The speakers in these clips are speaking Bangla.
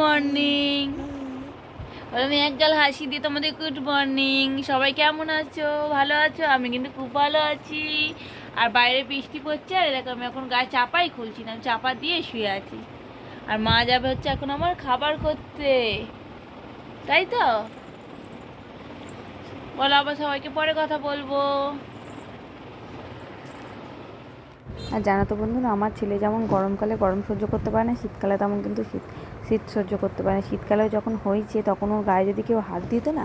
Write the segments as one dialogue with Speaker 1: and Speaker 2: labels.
Speaker 1: মর্নিং আমি একগাল হাসি দিয়ে তোমাদের গুড মর্নিং সবাই কেমন আছো? ভালো আছো? আমি কিন্তু খুব ভালো আছি। আর বাইরে বৃষ্টি পড়ছে, আর এরকম আমি এখন গায়ে চাপাই খুলছি না চাপা দিয়ে শুয়ে আছি। আর মা যাবে হচ্ছে এখন আমার খাবার করতে। তাই তো? বলো, আবার সবাইকে পরে কথা বলব।
Speaker 2: আর জানো তো বন্ধুরা, আমার ছেলে যেমন গরমকালে গরম সহ্য করতে পারে না, শীতকালে তেমন কিন্তু শীত শীত সহ্য করতে পারে না। শীতকালে যখন হয়েছে তখন ওর গায়ে যদি কেউ হাত দিত না,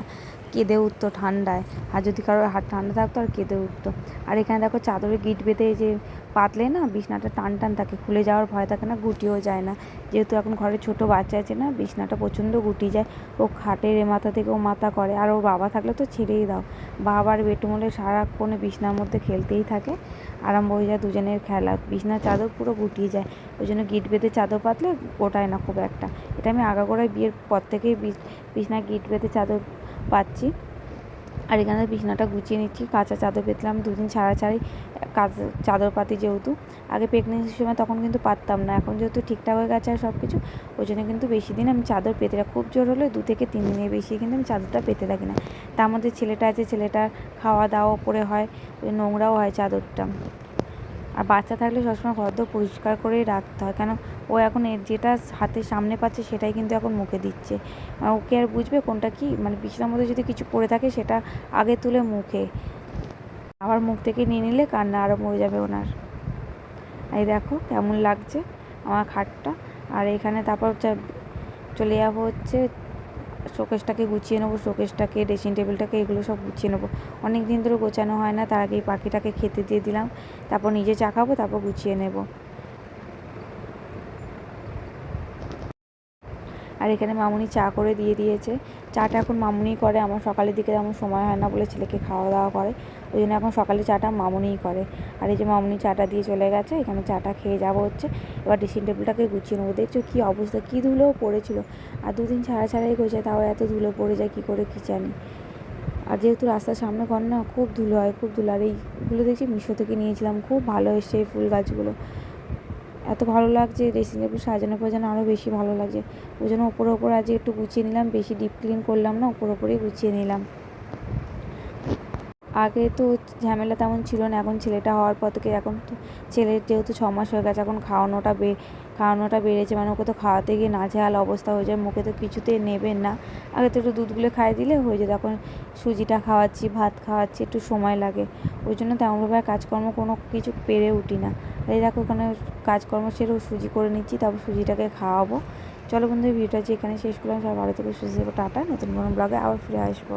Speaker 2: কেঁদে উঠতো ঠান্ডায়। আর যদি কারোর হাত ঠান্ডা থাকতো আর কেঁদে উঠতো। আর এখানে দেখো চাদরে গিট বেঁধে যে পাতলে না, বিছনাটা টান টান থাকে, খুলে যাওয়ার ভয় থাকে না, গুটিও যায় না। যেহেতু এখন ঘরে ছোট বাচ্চা আছে না, বিছনাটা প্রচণ্ড গুটি যায়, ও খাটের এ মাথা থেকে ও মাথা করে। আর ওর বাবা থাকলে তো ছেড়েই দাও। বাবার বেটুমলে সারাক্ষণে বিছনার মধ্যে খেলতেই থাকে। আরাম হয়ে যায় দুজনের খেলা বিছনার চাদর পুরো গুটিয়ে যায়। ওই জন্য গিট বেঁধে চাদর পাতলে গোটায় না খুব একটা। এটা আমি আগাগোড়ায় বিয়ের পর থেকেই বিছ- বিছনায় গিট বেঁধে চাদর পাচ্ছি আর এখানে বিছনাটা গুছিয়ে নিচ্ছি। কাঁচা চাদর পেতলাম দুদিন ছাড়া ছাড়াই কাজ চাদর পাতি যেহেতু। আগে প্রেগনেন্সির সময় তখন কিন্তু পারতাম না। এখন যেহেতু ঠিকঠাক হয়ে গেছে আর সব কিছু ওই জন্য কিন্তু বেশি দিন আমি চাদর পেতে রাখি খুব জোর হলে দু থেকে তিন দিনের বেশি কিন্তু আমি চাদরটা পেতে থাকি না। তার মধ্যে ছেলেটা আছে ছেলেটা খাওয়া দাওয়া পরে হয় নোংরাও হয় চাদরটা। আর বাচ্চা থাকলে সবসময় ঘর দোর পরিষ্কার করেই রাখতে হয়। কেন? ও এখন এর যেটা হাতের সামনে পাচ্ছে সেটাই কিন্তু এখন মুখে দিচ্ছে। ওকে আর বুঝবে কোনটা কি? মানে বিছানার মধ্যে যদি কিছু পড়ে থাকে সেটা আগে তুলে মুখে। আবার মুখ থেকে নিয়ে নিলে কান্না আরম্ভ হয়ে যাবে ওনার। এই দেখো কেমন লাগছে আমার খাটটা। আর এখানে তারপর চলে যাব হচ্ছে শোকেসটাকে গুছিয়ে নেব, শোকেসটাকে ড্রেসিং টেবিলটাকে এগুলো সব গুছিয়ে নেব। অনেক দিন ধরে গোছানো হয় না, তার আগে এই পাখিটাকে খেতে দিয়ে দিলাম, তারপর নিজে চা খাব, তারপর গুছিয়ে নেব। আর এখানে মামুনি চা করে দিয়ে দিয়েছে। চাটা এখন মামুনি করে, আমার সকালের দিকে তেমন সময় হয় না বলে ছেলেকে খাওয়া দাওয়া করে। ওই জন্য এখন সকালে চাটা মামুনিই করে। আর এই যে মামুনি চাটা দিয়ে চলে গেছে, এখানে চাটা খেয়ে যাব হচ্ছে। এবার ড্রেসিং টেবিলটাকে গুছিয়ে নেব। দেখছ কী অবস্থা, কী ধুলোও পড়েছিল। আর দুদিন ছাড়া ছাড়াই গোছায় তাও এত ধুলো পড়ে যায়, কী করে কী জানি। আর যেহেতু রাস্তার সামনে ঘর না, খুব ধুলো হয়, খুব ধুলো। আর এইগুলো দেখছি মিশো থেকে নিয়েছিলাম, খুব ভালো এসছে এই ফুল গাছগুলো। এত ভালো লাগছে ড্রেসিং টেবিল সাজানো যেন আরও বেশি ভালো লাগছে। ওই জন্য ওপরে ওপরে আজকে একটু গুছিয়ে নিলাম, বেশি ডিপ ক্লিন করলাম না ওপর ওপরেই গুছিয়ে নিলাম। আগে তো ঝামেলা তেমন ছিল না, এখন ছেলেটা হওয়ার পর থেকে এখন তো ছেলের যেহেতু ছ মাস হয়ে গেছে, এখন খাওয়ানোটা বে, খাওয়ানোটা বেড়েছে মানে ওকে তো খাওয়াতে গিয়ে নাজেহাল অবস্থা হয়ে যায়, মুখে তো কিছুতে নেবেন না। আগে তো একটু দুধগুলো খাইয়ে দিলে হয়ে যেত, এখন সুজিটা খাওয়াচ্ছি, ভাত খাওয়াচ্ছি, একটু সময় লাগে। ওই জন্য তেমনভাবে কাজকর্ম কোনো কিছু পেরে উঠি না। এই দেখো ওখানে কাজকর্ম সেরেও সুজি করে নিচ্ছি, তারপর সুজিটাকে খাওয়াবো। চলো বন্ধু ভিডিওটা যে এখানে শেষ করলাম, সবাই ভালো থেকে, সুস্থ থেকো, টাটা, নতুন কোনো ব্লগে আবার ফিরে আসব।